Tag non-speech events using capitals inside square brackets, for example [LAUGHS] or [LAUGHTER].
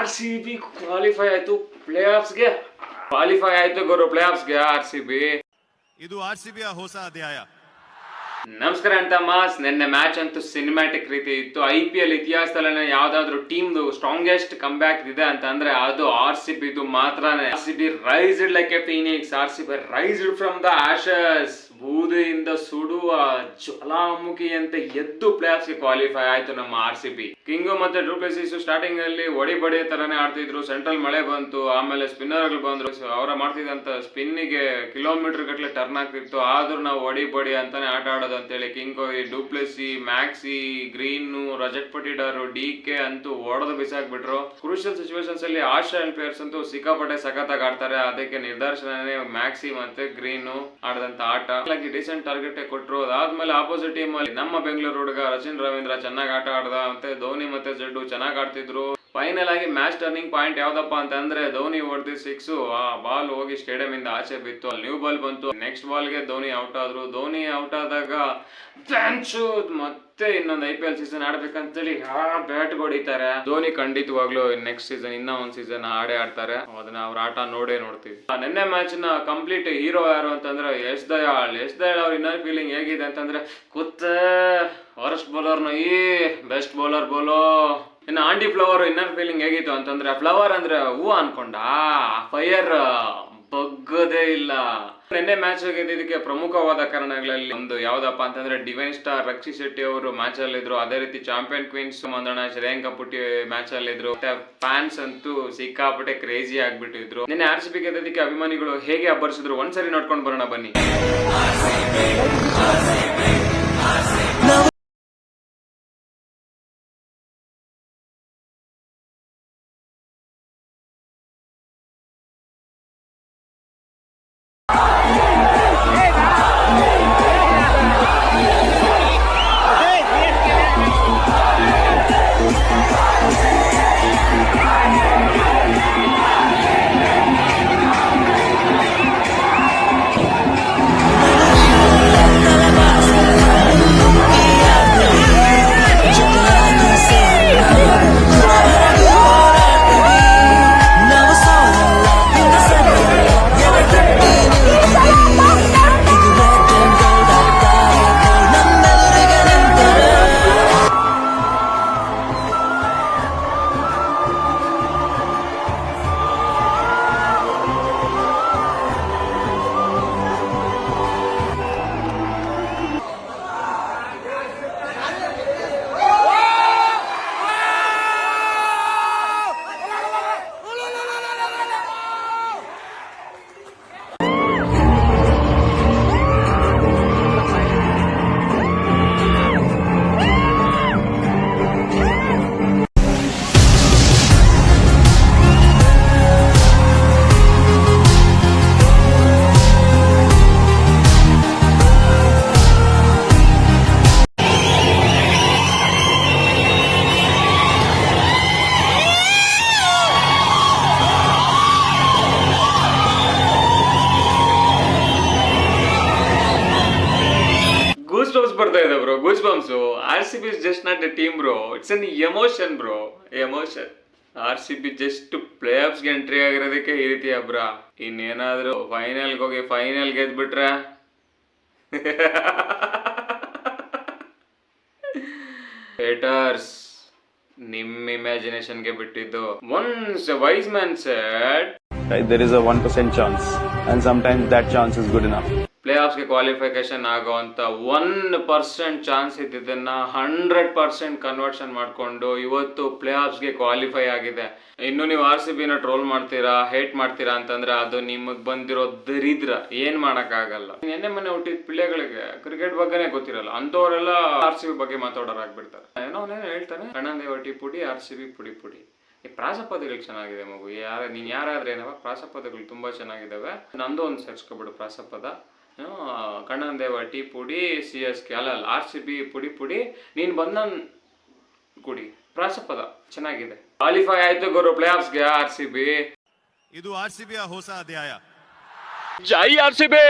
R C B qualify ಆಯ್ತು play ಆಫ್ಸ್ಗೆ qualify ಆಯ್ತು ಗುರು ಪ್ಲೇ ಆಫ್ಸ್ಗೆ ಆರ್ ಸಿ ಬಿ ಇದು ಆರ್ ಸಿ ಬಿ ಹೊಸ ಅಧ್ಯಾಯ. ನಮಸ್ಕಾರ ಅಂತ ಮಾಸ್ ನಿನ್ನೆ ಮ್ಯಾಚ್ ಅಂತೂ ಸಿನಿಮ್ಯಾಟಿಕ್ ರೀತಿ ಇತ್ತು. ಐ ಪಿ ಎಲ್ ಇತಿಹಾಸದಲ್ಲೇ ಯಾವ್ದಾದ್ರು ಟೀಮ್ದು ಸ್ಟ್ರಾಂಗೆಸ್ಟ್ ಕಮ್ ಬ್ಯಾಕ್ ಇದೆ ಅಂತ ಅಂದ್ರೆ ಅದು ಆರ್ ಸಿ ಬಿದು ಮಾತ್ರನೇ. R C B raised like a phoenix R C B raised from the ashes ಬೂದಿಯಿಂದ ಸುಡುವ ಜ್ವಾಲಾಮುಖಿಯಂತೆ ಎದ್ದು ಪ್ಲೇಯರ್ಸ್ಗೆ ಕ್ವಾಲಿಫೈ ಆಯ್ತು ನಮ್ಮ ಆರ್ ಸಿ ಬಿ ಕಿಂಗು ಮತ್ತೆ ಡ್ರೂಪ್ಲೆಸಿಸ್ ಸ್ಟಾರ್ಟಿಂಗ್ ಅಲ್ಲಿ ಒಡಿ ಬಡಿ ತರಾನೇ ಆಡ್ತಿದ್ರು. ಸೆಂಟ್ರಲ್ ಮಳೆ ಬಂತು, ಆಮೇಲೆ ಸ್ಪಿನ್ನರ್ ಬಂದ್ರು. ಅವರ ಮಾಡ್ತಿದ್ದಂತ ಸ್ಪಿನ್ನಿಗೆ ಕಿಲೋಮೀಟರ್ ಗಟ್ಟಲೆ ಟರ್ನ್ ಆಗ್ತಿತ್ತು. ಆದ್ರೂ ನಾವು ಒಡಿ ಬಡಿ ಅಂತಾನೆ ಆಟ ಆಡೋದು ಅಂತೇಳಿ king Kohli du Plessis Maxi Green Rajat Patidar D K ಅಂತೂ ಓಡೋದು ಬಿಸಾಕ್ಬಿಟ್ರು. ಕ್ರೂಷಿಯಲ್ ಸಿಚುವೇಶನ್ಸ್ ಅಲ್ಲಿ ಆಸ್ಟ್ರೇಲಿಯನ್ ಪ್ಲೇಯರ್ಸ್ ಅಂತೂ ಸಿಕ್ಕಾಪಟ್ಟೆ ಸಖತ್ತಾಗಿ ಆಡ್ತಾರೆ. ಅದಕ್ಕೆ ನಿರ್ದರ್ಶನನೇ ಮ್ಯಾಕ್ಸಿ ಮತ್ತೆ ಗ್ರೀನ್ ಆಡದಂತ ಆಟ. ಡಿಸೆಂಟ್ ಟಾರ್ಗೆಟ್ ಕೊಟ್ಟರು ಅದಾದ್ಮೇಲೆ ಆಪೋಸಿಟ್ ಟೀಮ್ ಅಲ್ಲಿ ನಮ್ಮ ಬೆಂಗಳೂರು ಹುಡುಗ ರಚಿನ್ ರವೀಂದ್ರ ಚೆನ್ನಾಗಿ ಆಟ ಆಡ್ದ, ಮತ್ತೆ ಧೋನಿ ಮತ್ತೆ ಜಡ್ಡು ಚೆನ್ನಾಗಿ ಆಡ್ತಿದ್ರು. ಫೈನಲ್ ಆಗಿ ಮ್ಯಾಚ್ ಟರ್ನಿಂಗ್ ಪಾಯಿಂಟ್ ಯಾವ್ದಪ್ಪ ಅಂತಂದ್ರೆ ಧೋನಿ ಹೊಡೆದಿ ಸಿಕ್ಸ್ ಆ ಬಾಲ್ ಹೋಗಿ ಸ್ಟೇಡಿಯಂ ಇಂದ ಆಚೆ ಬಿತ್ತು. ಅಲ್ಲಿ ನ್ಯೂ ಬಾಲ್ ಬಂತು. ನೆಕ್ಸ್ಟ್ ಬಾಲ್ಗೆ ಧೋನಿ ಔಟ್ ಆದ್ರು. ಧೋನಿ ಔಟ್ ಆದಾಗ ಚಾನ್ಸು ಮತ್ತೆ ಇನ್ನೊಂದು ಐ ಪಿ ಎಲ್ ಸೀಸನ್ ಆಡ್ಬೇಕಂತೇಳಿ ಆ ಬ್ಯಾಟ್ ಹೊಡಿತಾರೆ. ಧೋನಿ ಖಂಡಿತವಾಗ್ಲೂ ನೆಕ್ಸ್ಟ್ ಸೀಸನ್ ಇನ್ನ ಒಂದ್ ಸೀಸನ್ ಆಡೇ ಆಡ್ತಾರೆ. ಅದನ್ನ ಅವ್ರ ಆಟ ನೋಡೇ ನೋಡ್ತೀವಿ. ನಿನ್ನೆ ಮ್ಯಾಚ್ನ ಕಂಪ್ಲೀಟ್ ಹೀರೋ ಯಾರು ಅಂತಂದ್ರೆ ಯಶ್ ದಯಾಳ್. ಯಶ್ ದಯಾಳ್ ಅವ್ರ ಇನ್ನರ್ ಫೀಲಿಂಗ್ ಹೇಗಿದೆ ಅಂತಂದ್ರೆ ಕುತ್ತ ವರ್ಸ್ಟ್ ಬೌಲರ್ನ ಈ ಬೆಸ್ಟ್ ಬೌಲರ್ ಬೋಲೋ. ಇನ್ನು ಆಂಡಿ ಫ್ಲವರ್ ಇನ್ನರ್ ಫೀಲಿಂಗ್ ಹೇಗಿತ್ತು ಅಂತಂದ್ರೆ, ಫ್ಲವರ್ ಅಂದ್ರೆ ಹೂವು ಅನ್ಕೊಂಡ? ಫೈಯರ್ ಬಗ್ಗದೇ ಇಲ್ಲ. ನಿನ್ನೆ ಮ್ಯಾಚ್ ಗೆದ್ದಿದ್ದಕ್ಕೆ ಪ್ರಮುಖವಾದ ಕಾರಣಗಳಲ್ಲಿ ಒಂದು ಯಾವ್ದಪ್ಪ ಅಂತಂದ್ರೆ ಡಿವೈನ್ ಸ್ಟಾರ್ ರಕ್ಷಿ ಶೆಟ್ಟಿ ಅವರು ಮ್ಯಾಚ್ ಅಲ್ಲಿ ಇದ್ರು. ಅದೇ ರೀತಿ ಚಾಂಪಿಯನ್ ಕ್ವೀನ್ಸ್ ಮಂದಣ ಶ್ರೇಯಾಂಕ ಪುಟ್ಟಿ ಮ್ಯಾಚ್ ಅಲ್ಲಿ ಫ್ಯಾನ್ಸ್ ಅಂತೂ ಸಿಕ್ಕಾಪಟ್ಟೆ ಕ್ರೇಜಿ ಆಗ್ಬಿಟ್ಟಿದ್ರು. ನಿನ್ನೆ ಆರ್ ಸಿ ಬಿ ಗೆದ್ದಿದ್ದಕ್ಕೆ ಅಭಿಮಾನಿಗಳು ಹೇಗೆ ಅಬ್ಬರಿಸಿದ್ರು? ಒಂದ್ಸರಿ ನೋಡ್ಕೊಂಡು ಬರೋಣ ಬನ್ನಿ. ಗೂಸ್ ಬರ್ತಾ ಇದೆ bro goosebumps R C B just not a team bro it's an emotion bro emotion R C B just play entry ಆಗಿರೋದಕ್ಕೆ ಈ ರೀತಿ ಅಬ್ರ ಇನ್ನೇನಾದ್ರೂ ಫೈನಲ್ಗೆ ಹೋಗಿ ಫೈನಲ್ ಗೆದ್ಬಿಟ್ರೆ? [LAUGHS] ಹೇಟರ್ಸ್ ನಿಮ್ ಇಮ್ಯಾಜಿನೇಷನ್ಗೆ ಬಿಟ್ಟಿದ್ದು. Once wise man said there is a 1% chance, and sometimes that chance is good enough. Play ಆಫ್ಸ್ಗೆ qualification ಆಗೋವಂಥ one percent chance ಇದ್ದಿದ್ದನ್ನ ಹಂಡ್ರೆಡ್ ಪರ್ಸೆಂಟ್ ಕನ್ವರ್ಷನ್ ಮಾಡ್ಕೊಂಡು ಇವತ್ತು ಪ್ಲೇ ಆಫ್ಸ್ಗೆ ಕ್ವಾಲಿಫೈ ಆಗಿದೆ. ಇನ್ನು ನೀವು ಆರ್ ಸಿ ಬಿನ ಟ್ರೋಲ್ ಮಾಡ್ತೀರಾ ಹೇಟ್ ಮಾಡ್ತೀರಾ ಅಂತಂದ್ರೆ ಅದು ನಿಮಗೆ ಬಂದಿರೋ ದರಿದ್ರ, ಏನ್ ಮಾಡಕ್ಕಾಗಲ್ಲ. ನಿನ್ನೆ ಮೊನ್ನೆ ಹುಟ್ಟಿದ ಪಿಳ್ಳೆಗಳಿಗೆ ಕ್ರಿಕೆಟ್ ಬಗ್ಗೆನೇ ಗೊತ್ತಿರಲ್ಲ, ಅಂಥವರೆಲ್ಲ ಆರ್ ಸಿ ಬಿ ಬಗ್ಗೆ ಮಾತಾಡೋರಾಗ್ಬಿಡ್ತಾರೆ ಏನೋ ಅವನೇನು ಹೇಳ್ತಾನೆ ಕಣ್ಣಂದೇವಟಿ ಪುಡಿ, ಆರ್ ಸಿ ಬಿ ಪುಡಿ ಪುಡಿ. ಈ ಪ್ರಾಸಪದಗಳು ಚೆನ್ನಾಗಿದೆ ಮಗು. ಯಾರ, ನೀನ್ ಯಾರಾದ್ರೆ ಏನವ ಪ್ರಾಸಪದಗಳು ತುಂಬಾ ಚೆನ್ನಾಗಿದಾವೆ ನಂದು ಒಂದು ಸೇರ್ಸ್ಕೊಬಿಡು, ಪ್ರಾಸಪದ. ಏನು, ದೇವ ಟೀ ಪುಡಿ ಸಿ ಎಸ್ ಕೆ ಅಲ್ಲ ಆರ್ ಸಿ ಬಿ ಪುಡಿ ಪುಡಿ ನೀನ್ ಬಂದನ್ ಕುಡಿ. ಪ್ರಾಸಪದ ಚೆನ್ನಾಗಿದೆ. ಕ್ವಾಲಿಫೈ ಆಯ್ತು ಗುರು ಪ್ಲೇ ಆಫ್ಸ್ಗೆ ಆರ್ ಸಿ ಬಿ. ಇದು ಆರ್ ಸಿ ಬಿಯ ಹೊಸ ಅಧ್ಯಾಯ. ಜೈ ಆರ್ ಸಿ ಬಿ!